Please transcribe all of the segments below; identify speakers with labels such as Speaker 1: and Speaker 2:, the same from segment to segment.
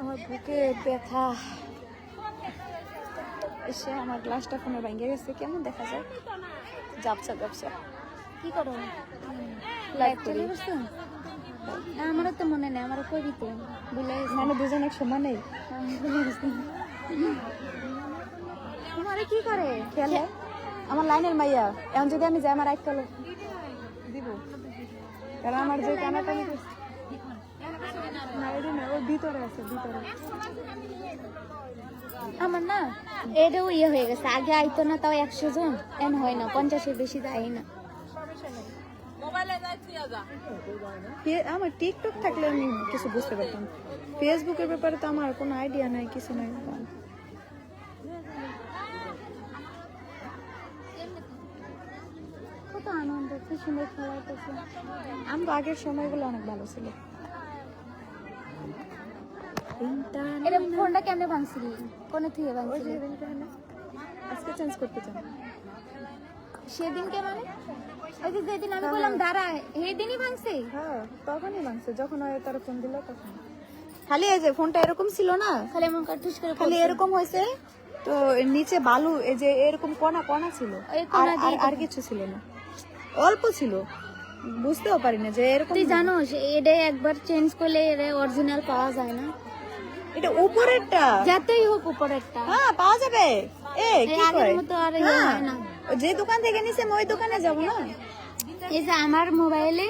Speaker 1: আমার বুকে ব্যথা। এসে আমার গ্লাসটা ফোনে ভেঙে গেছে কেমন দেখা যায়? যাবছা যাবছা
Speaker 2: কি করো?
Speaker 1: লাইক করি।
Speaker 2: আমারও তো মনে নেই আমারও কই দিতে? ভুলে গেছি।
Speaker 1: মানে দুজন এক সমান নেই।
Speaker 2: আমি
Speaker 1: তোমারে কি করে? খেলে আমার লাইনের মাইয়া এখন যদি আমি যাই আমার এক কল। দিব। কারণ আমার যে কানাকানি করছে। না। ওর ভিতরে আছে ভিতরে
Speaker 2: আমার না এটাও ইয়ে হয়ে গেছে। আগে আইতো না তাও একশো জন। এন হয় না পঞ্চাশের বেশি দেয় না।
Speaker 1: আমার টিকটক থাকলে আমি কিছু বুঝতে পারতাম। ফেসবুকের ব্যাপারে তো আমার কোনো আইডিয়া নাই কিছু নাই।
Speaker 2: কত আনন্দ কি সুন্দর খেলা হইতেছে
Speaker 1: আমার আগের সময়গুলো অনেক ভালো ছিল।
Speaker 2: এটা ফোনটা কেমনে ভাঙছিলি? কোনে থেকে ভাঙছিলি?
Speaker 1: আজকে চেঞ্জ করতে চান
Speaker 2: সেদিনকে মানে? ওই যে যেদিন আমি বললাম দাঁড়া সেই দিনই ভাঙছে?
Speaker 1: হ্যাঁ তখনই ভাঙছে। যখন ওই তার ফোন দিল তখন। খালি এই যে ফোনটা এরকম ছিল না?
Speaker 2: খালি এমন কাটুস করে
Speaker 1: খালি এরকম হয়েছে তো নিচে বালু এই যে এরকম কণা কণা ছিল। আর আর- কিছু ছিল না। অল্প ছিল। বুঝতেও পারি না যে এরকম
Speaker 2: তুই জানোস এটা একবার চেঞ্জ করলে এটা অরিজিনাল পাওয়া যায় না।
Speaker 1: এটা উপরেরটা?
Speaker 2: যাতেই হোক উপরেরটা।
Speaker 1: হ্যাঁ পাওয়া যাবে। এ কি করে হ্যাঁ,
Speaker 2: না।
Speaker 1: যে দোকান থেকে নিছে ওই দোকানে যাব না?
Speaker 2: এই যে আমার মোবাইলে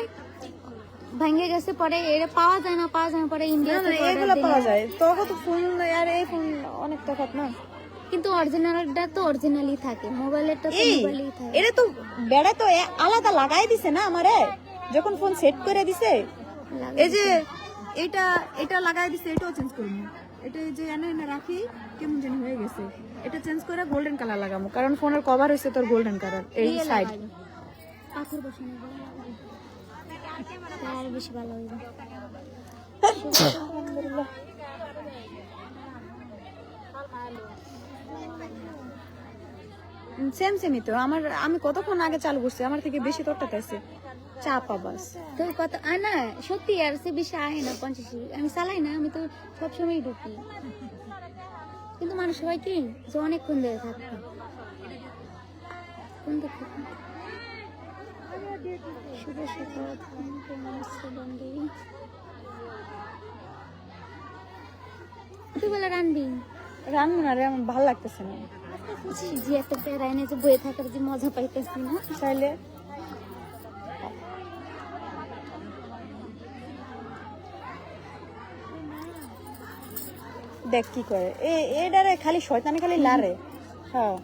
Speaker 2: ভেঙে গেছে পরে এটা পাওয়া যায় না পাওয়া যায় না পরে ইন্ডিয়া
Speaker 1: এগুলো পাওয়া যায়। তখন তো ফোন আর এই ফোন অনেক তফাৎ না?
Speaker 2: কিন্তু অরিজিনালটা তো অরিজিনালি থাকে মোবাইলেরটা তো
Speaker 1: এই
Speaker 2: থাকে।
Speaker 1: এটা তো বেড়া তো আলাদা লাগাই দিছে না আমারে? যখন ফোন সেট করে দিছে এই যে এটা এটা লাগাই দিছে এটাও চেঞ্জ করব এটা এই যে এনে এনে রাখি কেমন জানি হয়ে গেছে। এটা চেঞ্জ করে গোল্ডেন কালার লাগাবো কারণ ফোনের কভার হয়েছে তোর গোল্ডেন কালার এই সাইড।
Speaker 2: পাথর বসানো ভালো লাগে। বেশি ভালো
Speaker 1: সেম সেমই তো। আমার আমি কতক্ষণ আগে চালু করছি আমার থেকে বেশি তোরটাতে আছে। চাপা বাস।
Speaker 2: তো কত আ না সত্যি আর সে বেশি আহে না পঞ্চাশ আমি চালাই না আমি তো সবসময় ঢুকি। কিন্তু মানুষ হয় কি যে অনেকক্ষণ ধরে থাকতো কোন দিকে শুভ সকাল তুই বলে রানবি?
Speaker 1: রান্না না রে আমার ভালো লাগতেছে না।
Speaker 2: যে একটা প্যারা এনে যে বয়ে থাকার যে মজা পাইতেছি না।
Speaker 1: চাইলে দেখ কি করে? এ এডারে খালি শয়তানি খালি লারে। হ্যাঁ।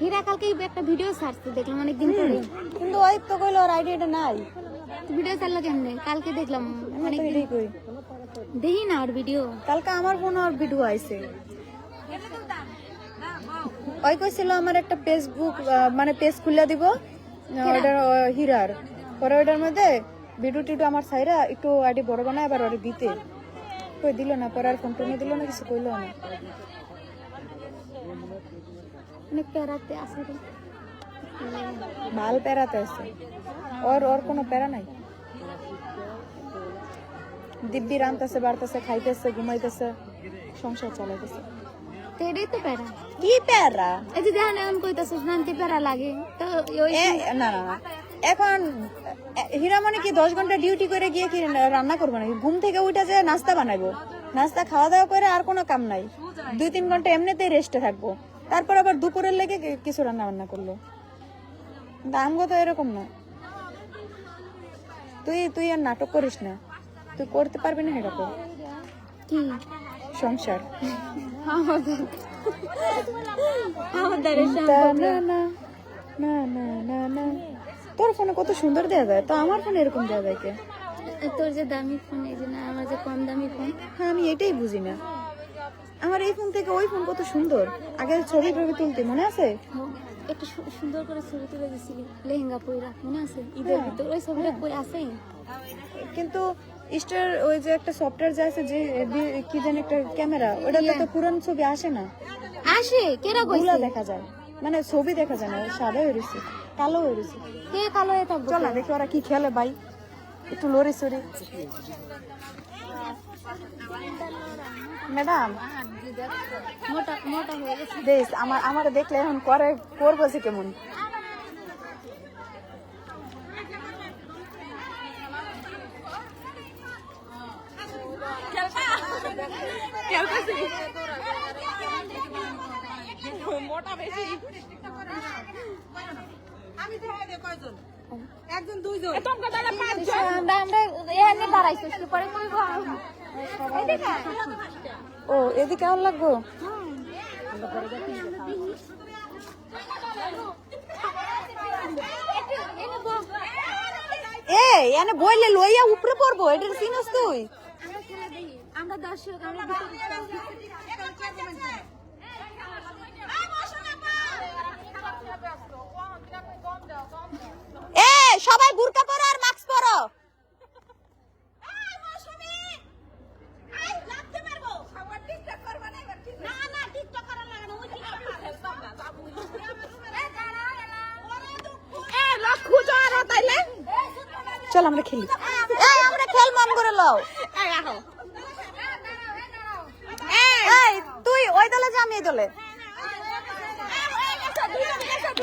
Speaker 2: হীরা কালকে একটা ভিডিও ছাড়ছে দেখলাম অনেকদিন পরে।
Speaker 1: কিন্তু ওই তো কইলো ওর আইডিয়াটা নাই।
Speaker 2: ভিডিও ছাড়লো কেমনে? কালকে দেখলাম অনেক দেখি না ওর ভিডিও
Speaker 1: কালকে আমার ফোনে ওর ভিডিও আইছে। ওই কইছিল আমার একটা ফেসবুক মানে পেজ খুলে দিব ওটার হীরার। পরে ওটার মধ্যে ভিডিও টিডিও আমার সাইরা একটু আইডি বড় বানায় আবার ওরে দিতে। কই দিল না পরে আর ফোন টোনে দিল না কিছু কইলো না।
Speaker 2: অনেক প্যারাতে আছে
Speaker 1: ভালো প্যারাতে আছে। ওর ওর কোনো প্যারা নাই। দিব্যি রানতেছে বাড়তেছে খাইতেছে ঘুমাইতেছে সংসার চালাইতেছে।
Speaker 2: তো এটাই তো প্যারা
Speaker 1: কি প্যারা
Speaker 2: এই যে দেখেন এখন কইতাছিস নানতে প্যারা লাগে তো ওই
Speaker 1: না না না এখন হীরামণি কি দশ ঘণ্টা ডিউটি করে গিয়ে কি রান্না করব নাকি? ঘুম থেকে উঠে যে নাস্তা বানাবো। নাস্তা খাওয়া দাওয়া করে আর কোনো কাম নাই। দুই তিন ঘণ্টা এমনিতেই রেস্টে থাকব। তারপর আবার দুপুরের লেগে কিছু রান্না বান্না করল। দামগো তো এরকম না। তুই তুই আর নাটক করিস না। তুই করতে পারবি না এটা।
Speaker 2: কি?
Speaker 1: সংসার। না না না না না না। তোর ফোনে কত সুন্দর দেওয়া যায় তো আমার ফোনে এরকম দেওয়া যায় কে?
Speaker 2: তোর যে দামি ফোন এই যে না আমার যে কম দামি ফোন।
Speaker 1: হ্যাঁ আমি এটাই বুঝি না। আমার এই ফোন থেকে ওই ফোন কত সুন্দর। আগে ছবি টবি তুলতে মনে আছে?
Speaker 2: একটু সুন্দর করে ছবি তুলে দিছিলি লেহেঙ্গা পইরা মনে আছে? ঈদের ভিতর ওই ছবিটা কই আছে?
Speaker 1: কিন্তু স্টার ওই যে একটা সফটওয়্যার যে আছে যে কি জানি একটা ক্যামেরা ওটাতে তো পুরান ছবি আসে না।
Speaker 2: আসে কেরা কইছে?
Speaker 1: দেখা যায়। মানে ছবি দেখা যায় না সাদা হয়ে রয়েছে কালো হয়ে রয়েছে।
Speaker 2: কে কালো হয়ে থাকব?
Speaker 1: চল দেখি ওরা কি খেলে ভাই। একটু লড়ে সরি ম্যাডাম
Speaker 2: মোটা মোটা হয়ে গেছে।
Speaker 1: আমার আমার দেখলে এখন করে করব যে কেমন?
Speaker 2: আমরা এখানে দাঁড়াইছি করব এদিকে
Speaker 1: ও এদিকে আর লাগবো? এ এনে বইলে লইয়া উপরে পড়ব এটার চিনস তুই।
Speaker 2: আমরা দর্শক আমরা
Speaker 1: এ সবাই বুরকা পরো আর মাস্ক পরো চল আমরা খেলি। এই আমরা খেল মন করে লও। এই তুই ওই দলে যা আমি এই দলে।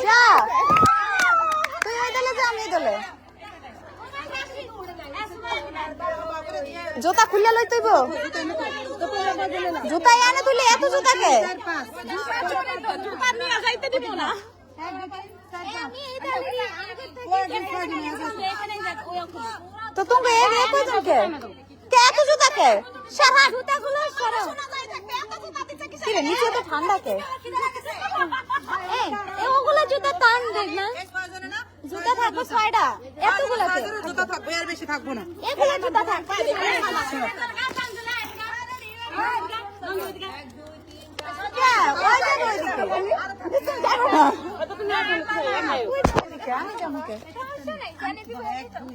Speaker 1: যা। তুই ওই দলে যা আমি এই দলে। জুতা খুলে লই তুইব জুতা এনে তুলে এত জুতাকে? তো তুমি এ এ কয়জনকে কে এত জুতাকে সারা জুতাগুলো সরো কি রে নিচে তো ঠান্ডা কে?
Speaker 2: এই ওগুলো জুতা টান দেখ না।
Speaker 1: জুতা থাকবে ছয়টা।
Speaker 2: এতগুলো কে?
Speaker 3: জুতা থাকবে আর বেশি থাকব না
Speaker 2: এগুলো জুতা থাকবে।
Speaker 1: ওই যে ওইদিকে আমি যাব কে
Speaker 3: এক দুই